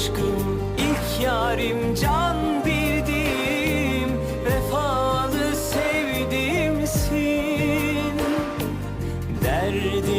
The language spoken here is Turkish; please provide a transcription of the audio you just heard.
aşkım ilk yarim can bildiğim vefalı sevdimsin derdim